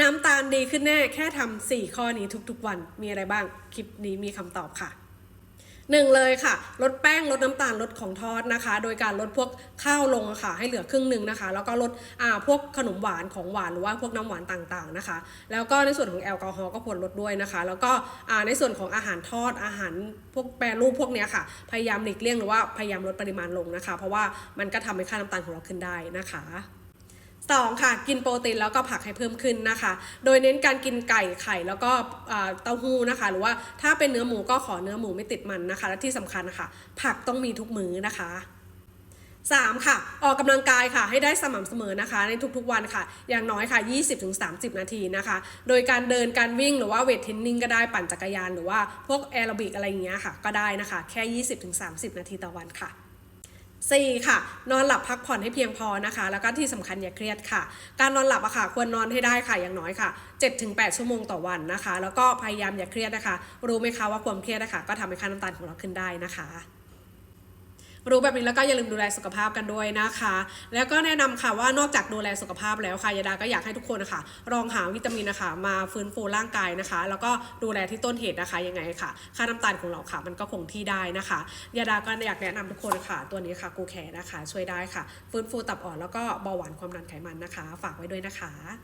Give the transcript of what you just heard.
น้ำตาลดีขึ้นแน่แค่ทำสี่ข้อนี้ทุกๆวันมีอะไรบ้าง คลิปนี้มีคำตอบค่ะหนึ่งเลยค่ะ ลดแป้งลดน้ำตาลลดของทอดนะคะ โดยการลดพวกข้าวลงค่ะ ให้เหลือครึ่งหนึ่งนะคะ แล้วก็ลดอ่าพวกขนมหวานของหวานหรือว่าพวกน้ำหวานต่างๆนะคะ แล้วก็ในส่วนของแอลกอฮอล์ก็ควรลดด้วยนะคะ แล้วก็อ่าในส่วนของอาหารทอดอาหารพวกแปรรูปพวกเนี้ยค่ะ พยายามหลีกเลี่ยงหรือว่าพยายามลดปริมาณลงนะคะ เพราะว่ามันก็ทำให้ค่าน้ำตาลของเราขึ้นได้นะคะ สองค่ะกินโปรตีนแล้วก็ผักให้เพิ่มขึ้นนะคะ โดยเน้นการกินไก่ไข่แล้วก็เต้าหู้นะคะ หรือว่าถ้าเป็นเนื้อหมูก็ขอเนื้อหมูไม่ติดมันนะคะ และที่สำคัญนะคะผักต้องมีทุกมื้อนะคะ 3. ค่ะ ออกกำลังกายค่ะ ให้ได้สม่ำเสมอนะคะ ในทุกๆวันค่ะ อย่างน้อยค่ะ 20-30 นาทีนะคะ โดยการเดินการวิ่งหรือว่าเวทเทรนนิ่งก็ได้ปั่นจักรยาน หรือว่าพวกแอโรบิกอะไรอย่างเงี้ยค่ะ ก็ได้นะคะ แค่ 20-30 นาทีต่อวันค่ะ 4ค่ะนอนหลับพักผ่อนให้เพียงพอนะคะ แล้วก็ที่สำคัญอย่าเครียดค่ะ การนอนหลับอะค่ะควรนอนให้ได้ค่ะอย่างน้อยค่ะ 7-8 ชั่วโมงต่อวันนะคะ แล้วก็พยายามอย่าเครียดนะคะ รู้ไหมคะว่าความเครียดนะคะก็ทำให้ค่าน้ำตาลของเราขึ้นได้นะคะ รู้แบบนี้แล้วก็อย่าลืมดูแลสุขภาพกันด้วยนะคะ แล้วก็แนะนำค่ะว่านอกจากดูแลสุขภาพแล้วค่ะยาดาก็อยากให้ทุกคนนะคะลองหาวิตามินนะคะ มาฟื้นฟูร่างกายนะคะ แล้วก็ดูแลที่ต้นเหตุนะคะยังไงค่ะ ค่าน้ำตาลของเราค่ะ มันก็คงที่ได้นะคะยาดาก็อยากแนะนำทุกคนค่ะ ตัวนี้ค่ะกูแคร์นะคะ ช่วยได้ค่ะ ฟื้นฟูตับอ่อนแล้วก็เบาหวานความดันไขมันนะคะ ฝากไว้ด้วยนะคะ